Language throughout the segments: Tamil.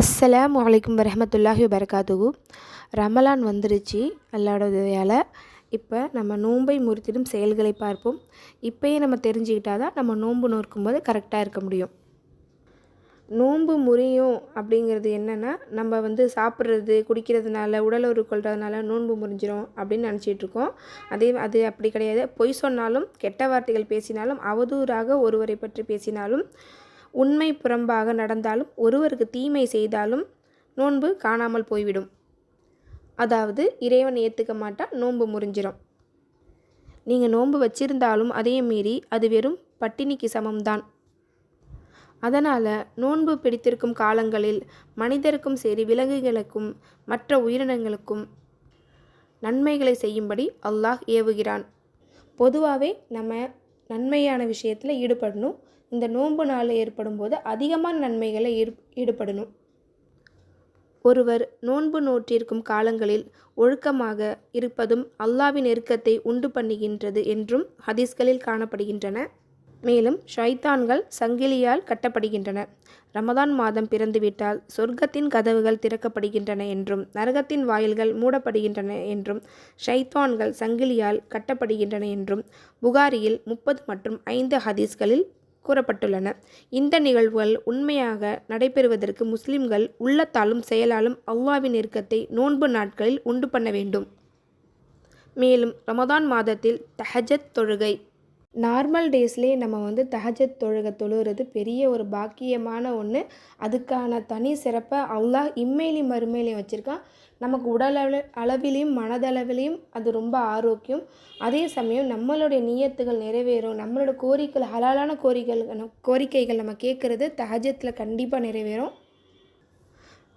அஸ்ஸலாம் வலைக்கம் வரமத்துல்லாஹி வரகாத்துகு ரமலான் வந்துருச்சு அல்லாஹ்வோட உதவியால் இப்போ நம்ம நோன்பை முறித்திடும் செயல்களை பார்ப்போம். இப்போயே நம்ம தெரிஞ்சுக்கிட்டால் தான் நம்ம நோன்பு நோக்கும்போது கரெக்டாக இருக்க முடியும். நோன்பு முறியும் அப்படிங்கிறது என்னென்னா நம்ம வந்து சாப்பிட்றது குடிக்கிறதுனால உடல் ஒரு கொள்றதுனால நோன்பு முறிஞ்சிரும் அப்படின்னு நினச்சிட்டு இருக்கோம். அதே அது அப்படி கிடையாது. பொய் சொன்னாலும் கெட்ட வார்த்தைகள் பேசினாலும் அவதூறாக ஒருவரை பற்றி பேசினாலும் உண்மை புறம்பாக நடந்தாலும் ஒருவருக்கு தீமை செய்தாலும் நோன்பு காணாமல் போய்விடும். அதாவது இறைவன் ஏற்றுக்க மாட்டால் நோன்பு முறிஞ்சிடும் நீங்கள் நோன்பு வச்சிருந்தாலும் அதையும் மீறி அது வெறும் பட்டினிக்கு சமம்தான். அதனால் நோன்பு பிடித்திருக்கும் காலங்களில் மனிதருக்கும் சரி விலங்குகளுக்கும் மற்ற உயிரினங்களுக்கும் நன்மைகளை செய்யும்படி அல்லாஹ் ஏவுகிறான். பொதுவாகவே நம்ம நன்மையான விஷயத்தில் ஈடுபடணும். இந்த நோன்பு நாள் ஏற்படும் போது அதிகமான நன்மைகளை ஈடு ஈடுபடணும். ஒருவர் நோன்பு நோற்றிருக்கும் காலங்களில் ஒழுக்கமாக இருப்பதும் அல்லாவின் நெருக்கத்தை உண்டு பண்ணுகின்றது என்றும் ஹதீஸ்களில் காணப்படுகின்றன. மேலும் ஷைத்தான்கள் சங்கிலியால் கட்டப்படுகின்றன. ரமதான் மாதம் பிறந்துவிட்டால் சொர்க்கத்தின் கதவுகள் திறக்கப்படுகின்றன என்றும் நரகத்தின் வாயில்கள் மூடப்படுகின்றன என்றும் ஷைத்தான்கள் சங்கிலியால் கட்டப்படுகின்றன என்றும் புகாரியில் முப்பது மற்றும் ஐந்து ஹதீஸ்களில் கூறப்பட்டுள்ளன. இந்த நிகழ்வுகள் உண்மையாக நடைபெறுவதற்கு முஸ்லிம்கள் உள்ளத்தாலும் செயலாலும் அல்லாவின் நெருக்கத்தை நோன்பு நாட்களில் உண்டு பண்ண வேண்டும். மேலும் ரமதான் மாதத்தில் தஹஜத் தொழுகை நார்மல் டேஸ்லேயே நம்ம வந்து தஹஜத் தொழுக தொழுகிறது பெரிய ஒரு பாக்கியமான ஒன்று அதுக்கான தனி சிறப்பை அல்லாஹ் இம்மையிலையும் மறுமையிலையும் வச்சுருக்கான். நமக்கு உடல் அள அளவிலையும் மனதளவிலையும் அது ரொம்ப ஆரோக்கியம். அதே சமயம் நம்மளுடைய நியத்துகள் நிறைவேறும். நம்மளோட கோரிக்கைகள் ஹலாலான கோரிக்கைகள் கோரிக்கைகள் நம்ம கேட்குறது தஹஜத்தில் கண்டிப்பாக நிறைவேறும்.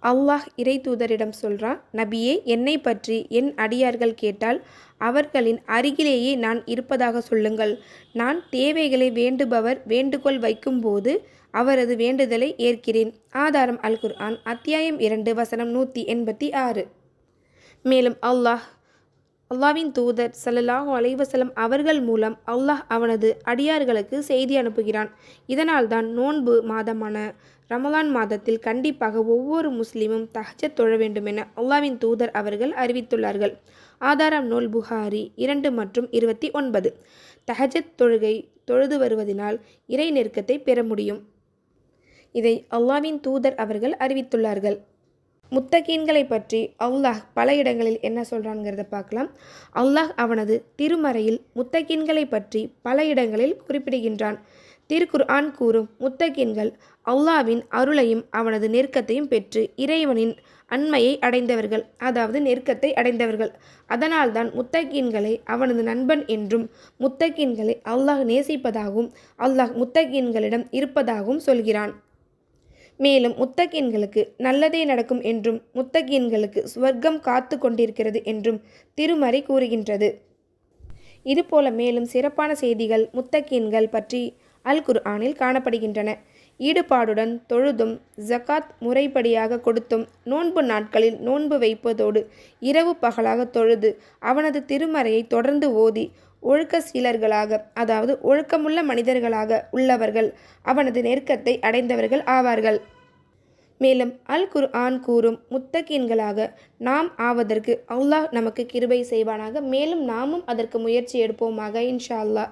அல்லாஹ் இறை தூதரிடம் சொல்கிறான் நபியே என்னை பற்றி என் அடியார்கள் கேட்டால் அவர்களின் அருகிலேயே நான் இருப்பதாக சொல்லுங்கள். நான் தேவைகளை வேண்டுபவர் வேண்டுகோள் வைக்கும்போது அவரது வேண்டுதலை ஏற்கிறேன். ஆதாரம் அல் குர்ஆன் அத்தியாயம் இரண்டு வசனம் நூற்றி எண்பத்தி ஆறு. மேலும் அல்லாஹ் அல்லாவின் தூதர் சல்லல்லாஹு அலைவசலம் அவர்கள் மூலம் அல்லாஹ் அவனது அடியார்களுக்கு செய்தி அனுப்புகிறான். இதனால்தான் நோன்பு மாதமான ரமலான் மாதத்தில் கண்டிப்பாக ஒவ்வொரு முஸ்லீமும் தஹஜத் தொழ வேண்டுமென அல்லாவின் தூதர் அவர்கள் அறிவித்துள்ளார்கள். ஆதாரம் நூல் புகாரி இரண்டு மற்றும் இருபத்தி ஒன்பது. தஹஜத் தொழுகை தொழுது வருவதினால் இறை நெருக்கத்தை பெற முடியும். இதை அல்லாவின் தூதர் அவர்கள் அறிவித்துள்ளார்கள். முத்தகீன்களை பற்றி அல்லாஹ் பல இடங்களில் என்ன சொல்கிறாங்கிறத பார்க்கலாம். அல்லாஹ் அவனது திருமறையில் முத்தகீன்களை பற்றி பல இடங்களில் குறிப்பிடுகின்றான். திருக்குர்ஆன் கூறும் முத்தகீன்கள் அல்லாவின் அருளையும் அவனது நெருக்கத்தையும் பெற்று இறைவனின் அண்மையை அடைந்தவர்கள் அதாவது நெருக்கத்தை அடைந்தவர்கள். அதனால்தான் முத்தகீன்களை அவனது நண்பன் என்றும் முத்தகீன்களை அல்லாஹ் நேசிப்பதாகவும் அல்லாஹ் முத்தகீன்களிடம் இருப்பதாகவும் சொல்கிறான். மேலும் முத்தகீன்களுக்கு நல்லதே நடக்கும் என்றும் முத்தகீன்களுக்கு சுவர்க்கம் காத்து கொண்டிருக்கிறது என்றும் திருமறை கூறுகின்றது. இதுபோல மேலும் சிறப்பான செய்திகள் முத்தகீன்கள் பற்றி அல் குர்ஆனில் காணப்படுகின்றன. ஈடுபாடுடன் தொழுதும் ஜகாத் முறைப்படியாக கொடுத்தும் நோன்பு நாட்களில் நோன்பு வைப்பதோடு இரவு பகலாக தொழுது அவனது திருமறையை தொடர்ந்து ஓதி ஒழுக்க சீலர்களாக அதாவது ஒழுக்கமுள்ள மனிதர்களாக உள்ளவர்கள் அவனது நெருக்கத்தை அடைந்தவர்கள் ஆவார்கள். மேலும் அல் குர் ஆன் கூறும் முத்தகீன்களாக நாம் ஆவதற்கு அல்லாஹ் நமக்கு கிருபை செய்வானாக மேலும் நாமும் அதற்கு முயற்சி எடுப்போமாக இன்ஷா அல்லாஹ்.